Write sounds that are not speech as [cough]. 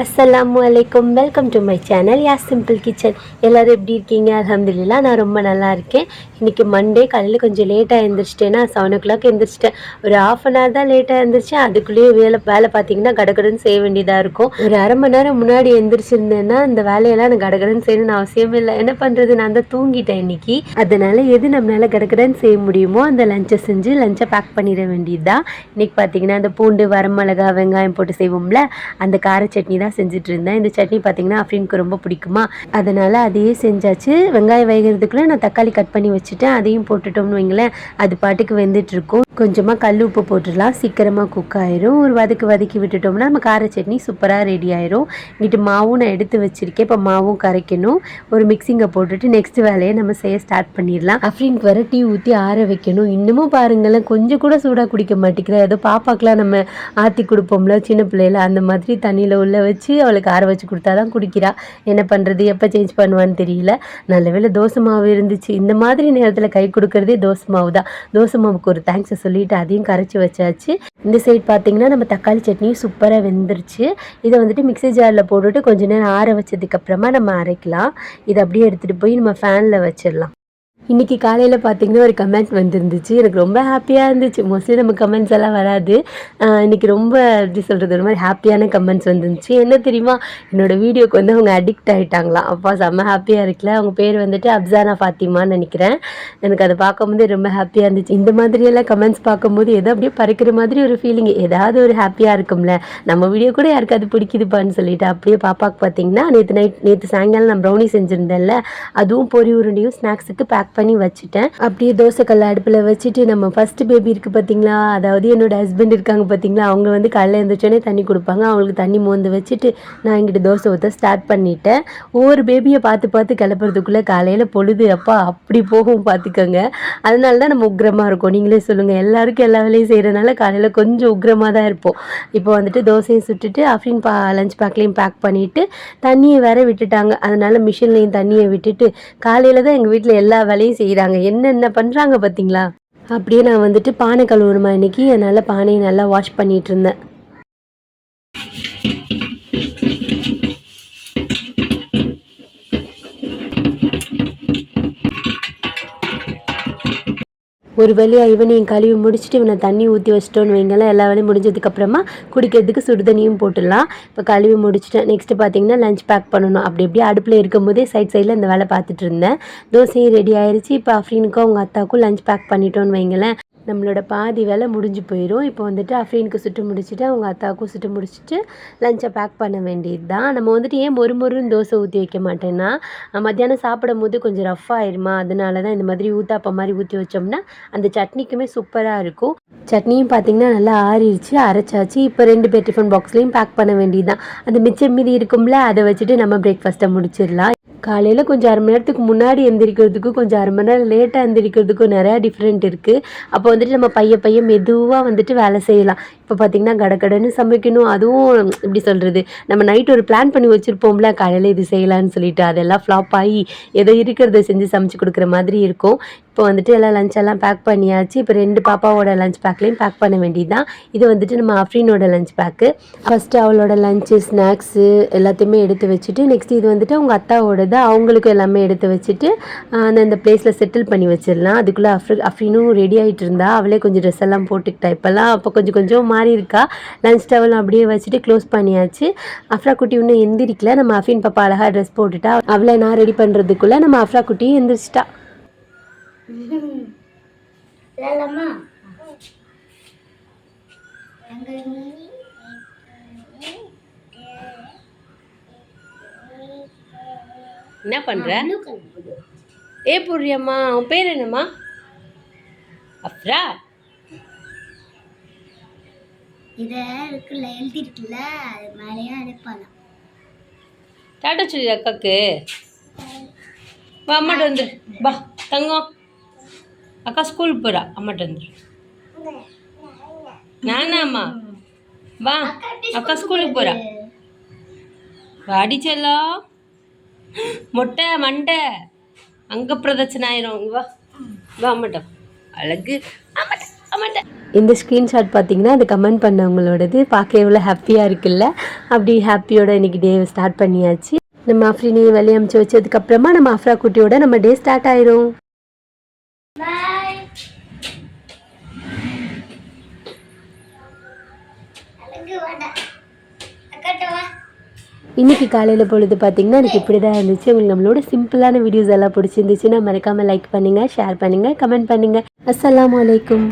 அஸ்ஸலாமு அலைக்கும் welcome to my channel yeah simple kitchen எல்லோரும் எப்படி இருக்கீங்க? அல்ஹம்துலில்லா நான் ரொம்ப நல்லா இருக்கேன். இன்றைக்கி மண்டே காலையில் கொஞ்சம் லேட்டாக எழுந்திரிச்சிட்டேன்னா செவன் ஓ கிளாக் எழுந்திரிச்சிட்டேன் ஒரு ஆஃப் அன் ஹவர் தான் லேட்டாக எழுந்திரிச்சேன் அதுக்குள்ளேயே வேலை வேலை பார்த்தீங்கன்னா கடகடன்னு செய்ய வேண்டியதாக இருக்கும். ஒரு அரை மணி நேரம் முன்னாடி எழுந்திரிச்சிருந்தேன்னா இந்த வேலையெல்லாம் நான் கடகடன்னு செய்யணும்னு அவசியமே இல்லை. என்ன பண்ணுறது நான் தான் தூங்கிட்டேன் இன்றைக்கி அதனால் எது நம்மளால் கடகடன்னு செய்ய முடியுமோ அந்த லஞ்சை செஞ்சு லஞ்சை பேக் பண்ணிட வேண்டியது தான் இன்றைக்கி பார்த்தீங்கன்னா அந்த பூண்டு வரமிளகா வெங்காயம் போட்டு செய்வோம்ல அந்த கார சட்னி தான் செஞ்சுட்டு இருந்தேன் இந்த சட்னி பார்த்தீங்கன்னா அஃப்ரீனுக்கு ரொம்ப பிடிக்குமா? அதனால் அதையே செஞ்சாச்சு. வெங்காயம் வேகிறதுக்குள்ளே நான் தக்காளி கட் பண்ணி வச்சுட்டேன். அதையும் போட்டுட்டோம்னு வைங்களேன். அது பாட்டுக்கு வெந்துட்டு இருக்கும் கொஞ்சமாக கல் உப்பு போட்டுடலாம். சீக்கிரமாக குக் ஆயிரும். ஒரு வதக்கு வதக்கி விட்டுட்டோம்னா நம்ம கார சட்னி சூப்பராக ரெடி ஆயிரும். இங்கிட்டு மாவும் நான் எடுத்து வச்சிருக்கேன். இப்போ மாவும் கரைக்கணும். ஒரு மிக்சிங்கை போட்டுட்டு நெக்ஸ்ட் வேலையை நம்ம செய்ய ஸ்டார்ட் பண்ணிடலாம். அஃப்ரீனுக்கு வர டீ ஊற்றி ஆற வைக்கணும். இன்னமும் பாருங்களேன். கொஞ்சம் கூட சூடாக குடிக்க மாட்டேங்கிறேன் ஏதோ பாப்பாக்கெலாம் நம்ம ஆற்றி கொடுப்போம்ல சின்ன பிள்ளையில. அந்த மாதிரி தண்ணியில் உள்ள வச்சு அவளுக்கு ஆற வச்சு கொடுத்தா தான் குடிக்கிறா. என்ன பண்ணுறது எப்போ சேஞ்ச் பண்ணுவான்னு தெரியல. நல்ல வேலை தோசை மாவு இருந்துச்சு. இந்த மாதிரி நேரத்தில் கை கொடுக்கறதே தோசை மாவு தான் தோசை மாவுக்கு ஒரு தேங்க்ஸை சொல்லிட்டு அதையும் கரைச்சி வச்சாச்சு. இந்த சைடு பார்த்தீங்கன்னா நம்ம தக்காளி சட்னியும் சூப்பராக வெந்துருச்சு. இதை வந்துட்டு மிக்ஸி ஜாரில் போட்டுட்டு கொஞ்ச நேரம் ஆற வச்சதுக்கப்புறமா நம்ம அரைக்கலாம். இதை அப்படியே எடுத்துகிட்டு போய் நம்ம ஃபேனில் வச்சிடலாம். இன்றைக்கி காலையில் பார்த்தீங்கன்னா ஒரு கமெண்ட் வந்துருந்துச்சு. எனக்கு ரொம்ப ஹாப்பியாக இருந்துச்சு. மோஸ்ட்லி நம்ம கமெண்ட்ஸ் எல்லாம் வராது. இன்றைக்கி இன்னைக்கு ரொம்ப எப்படி சொல்கிறது ஒரு மாதிரி ஹாப்பியான கமெண்ட்ஸ் வந்துருந்துச்சு. என்ன தெரியுமா? என்னோட வீடியோக்கு வந்து அவங்க அடிக்ட் ஆகிட்டாங்களாம் அப்பா செம்ம ஹாப்பியாக இருக்குல்ல அவங்க பேர் வந்துட்டு அப்சானா ஃபாத்திமான்னு நினைக்கிறேன். எனக்கு அதை பார்க்கும்போது ரொம்ப ஹாப்பியாக இருந்துச்சு. இந்த மாதிரியெல்லாம் கமெண்ட்ஸ் பார்க்கும்போது ஏதோ அப்படியே பறக்கிற மாதிரி ஒரு ஃபீலிங் ஏதாவது ஒரு ஹாப்பியாக இருக்கும்ல. நம்ம வீடியோ கூட யாருக்காவது பிடிக்குதுப்பான்னு சொல்லிட்டு அப்படியே பாப்பாவுக்கு பார்த்தீங்கன்னா நேற்று நைட் நேற்று சாயங்காலம் நான் ப்ரௌனி செஞ்சுருந்தேன்ல. அதுவும் பொரி உருண்டையும் ஸ்நாக்ஸுக்கு பேக் பண்ணி வச்சுட்டேன். அப்படியே தோசைக்கல் அடுப்பில் வச்சுட்டு நம்ம ஃபர்ஸ்ட் பேபி இருக்குது பார்த்தீங்களா அதாவது என்னோட ஹஸ்பண்ட் இருக்காங்க பார்த்தீங்களா அவங்க வந்து காலையில் எழுந்திரிச்சோடனே தண்ணி கொடுப்பாங்க. அவங்களுக்கு தண்ணி மோந்து வச்சுட்டு நான் இங்கிட்டு தோசை ஊற்ற ஸ்டார்ட் பண்ணிட்டேன். ஒவ்வொரு பேபியை பார்த்து பார்த்து கிளப்புறதுக்குள்ளே காலையில் பொழுது அப்பா அப்படி போகும் பார்த்துக்கோங்க அதனால தான் நம்ம உக்ரமாக இருக்கோம். நீங்களே சொல்லுங்கள் எல்லாருக்கும் எல்லா வேலையும் செய்கிறனால காலையில் கொஞ்சம் உக்ரமாக தான் இருப்போம். இப்போ வந்துட்டு தோசையும் சுட்டுட்டு அஃப்ரின் பா லஞ்ச் பேக்லேயும் பேக் பண்ணிவிட்டு தண்ணியை வேற விட்டுட்டாங்க. அதனால் மிஷின்லேயும் தண்ணியை விட்டுட்டு காலையில் தான் எங்கள் வீட்டில் எல்லா வேலையும் செய்கிறாங்க என்னென்ன பண்ணுறாங்க பார்த்தீங்களா அப்படியே நான் வந்துட்டு பானை கழுவுணுமா இன்னைக்கு. அதனால் பானையை நல்லா வாஷ் பண்ணிட்டு இருந்தேன். ஒரு வழியாக ஈவினிங் கழுவி முடிச்சுட்டு இவனை தண்ணி ஊற்றி வச்சிட்டோன்னு வைங்களேன். எல்லா வேலையும் முடிஞ்சதுக்கப்புறமா குடிக்கிறதுக்கு சுடு தண்ணியும் போட்டுடலாம். இப்போ கழுவி முடிச்சுட்டேன். நெக்ஸ்ட்டு பார்த்தீங்கன்னா லஞ்ச் பேக் பண்ணணும். அப்படி அப்படியே அடுப்பில் இருக்கும்போதே சைட் சைடில் இந்த வேலை பார்த்துட்டு இருந்தேன். தோசையும் ரெடி ஆயிடுச்சு இப்போ அஃப்ரீனுக்கும் அவங்க அத்தாவுக்கும் லஞ்ச் பேக் பண்ணிட்டோன்னு வைங்களேன். நம்மளோட பாதி வேலை முடிஞ்சு போயிடும் இப்போ வந்துட்டு அஃப்ரீனுக்கு சுட்டு முடிச்சுட்டு அவங்க அத்தாவுக்கும் சுட்டு முடிச்சுட்டு லஞ்சை பேக் பண்ண வேண்டியது தான் நம்ம வந்துட்டு ஏன் மொறு மொறுன்னு தோசை ஊற்றி வைக்க மாட்டேன்னா மத்தியானம் சாப்பிடும் போது கொஞ்சம் ரஃப் ஆயிருமா? அதனால தான் இந்த மாதிரி ஊத்தாப்பம் மாதிரி ஊற்றி வச்சோம்னா அந்த சட்னிக்குமே சூப்பராக இருக்கும். சட்னியும் பார்த்தீங்கன்னா நல்லா ஆறிடுச்சு அரைச்சாச்சு. இப்போ ரெண்டு பேர் டிஃபன் பாக்ஸ்லேயும் பேக் பண்ண வேண்டியது தான் அந்த மிச்சம் மீதி இருக்கும்ல அதை வச்சுட்டு நம்ம பிரேக்ஃபாஸ்ட்டை முடிச்சிடலாம். காலையில் கொஞ்சம் அரை மணி நேரத்துக்கு முன்னாடி எந்திரிக்கிறதுக்கும் கொஞ்சம் அரை மணி நேரம் லேட்டாக எந்திரிக்கிறதுக்கும் நிறையா டிஃப்ரெண்ட் இருக்குது அப்போ வந்துட்டு நம்ம பைய பைய மெதுவாக வந்துட்டு வேலை செய்யலாம். இப்போ பார்த்திங்கன்னா கடகடன்னு சமைக்கணும். அதுவும் எப்படி சொல்கிறது நம்ம நைட் ஒரு பிளான் பண்ணி வச்சுருப்போம்ல காலையில் இது செய்யலான்னு சொல்லிட்டு அதெல்லாம் ஃப்ளாப் ஆகி ஏதோ இருக்கிறத செஞ்சு சமைச்சு கொடுக்குற மாதிரி இருக்கும். இப்போ வந்துட்டு எல்லாம் லஞ்செல்லாம் பேக் பண்ணியாச்சு. இப்போ ரெண்டு பாப்பாவோட லஞ்ச் பேக்லேயும் பேக் பண்ண வேண்டியதுதான். இது வந்துட்டு நம்ம அஃப்ரீனோட லஞ்ச் பேக்கு ஃபஸ்ட்டு அவளோட லஞ்சு ஸ்நாக்ஸு எல்லாத்தையுமே எடுத்து வச்சுட்டு நெக்ஸ்ட் இது வந்துட்டு அவங்க அத்தாவோடது அவங்களுக்கும் எல்லாமே எடுத்து வச்சுட்டு அந்த அந்த பிளேஸில் செட்டில் பண்ணி வச்சிடலாம். அதுக்குள்ளே அஃப்ரி அஃபினும் ரெடி ஆகிட்டு இருந்தா அவளே கொஞ்சம் ட்ரெஸ் எல்லாம் போட்டுக்கிட்டா. இப்போல்லாம் அப்போ கொஞ்சம் கொஞ்சம் மாறி இருக்கா. லஞ்ச் டவலும் அப்படியே வச்சுட்டு க்ளோஸ் பண்ணியாச்சு. அஃப்ரா குட்டி இன்னும் எந்திரிக்கல. நம்ம அஃபின் பாப்பா அழகாக ட்ரெஸ் போட்டுட்டா. அவளை நான் ரெடி பண்ணுறதுக்குள்ளே நம்ம அஃப்ரா குட்டியும் எந்திரிச்சிட்டா [laughs] எங்கள் என்ன பண்ணுற ஏ புரியம்மா உன் பேர் என்னம்மா? அஃப்ரா இதை இருக்குல்ல எழுதி இருக்குல்ல அது மேலேயே அனுப்பலாம் டாட்டா சொல்லி அக்காக்கு. வா அம்மாட்ட வந்துரு. வா தங்கம். அக்கா ஸ்கூலுக்கு போகிறா அம்மாட்ட வந்துரு. நானாம்மா வா அக்கா ஸ்கூலுக்கு போகிறா வாடி செல்லம் மொட்டை மண்டை. அங்க பிரதட்சணை ஆயிரும். வா. வா அம்மாட்ட அழகு. அம்மாட்ட அம்மாட்ட. இந்த ஸ்க்ரீன்ஷாட் பார்த்தீங்கன்னா அது கமெண்ட் பண்ணவங்களோடது. பார்க்க எவ்வளோ ஹாப்பியாக இருக்குல்ல? அப்படி ஹாப்பியோட இன்னைக்கு டே ஸ்டார்ட் பண்ணியாச்சு. நம்ம அஃப்ரினி வெளியே அமுச்சு வச்சதுக்கப்புறமா நம்ம அஃப்ரா குட்டியோட நம்ம டே ஸ்டார்ட் ஆயிரும் பாய் அழகு வாடா அக்கட்டவா இன்னைக்கு காலையில் பொழுது பார்த்தீங்கன்னா எனக்கு இப்படி தான் இருந்துச்சு. உங்களுக்கு நம்மளோட சிம்பிளான வீடியோஸ் எல்லாம் பிடிச்சிருந்துச்சுன்னா மறக்காமல் லைக் பண்ணுங்கள் ஷேர் பண்ணுங்கள் கமெண்ட் பண்ணுங்கள் அஸ்லாம் அலைக்கும்.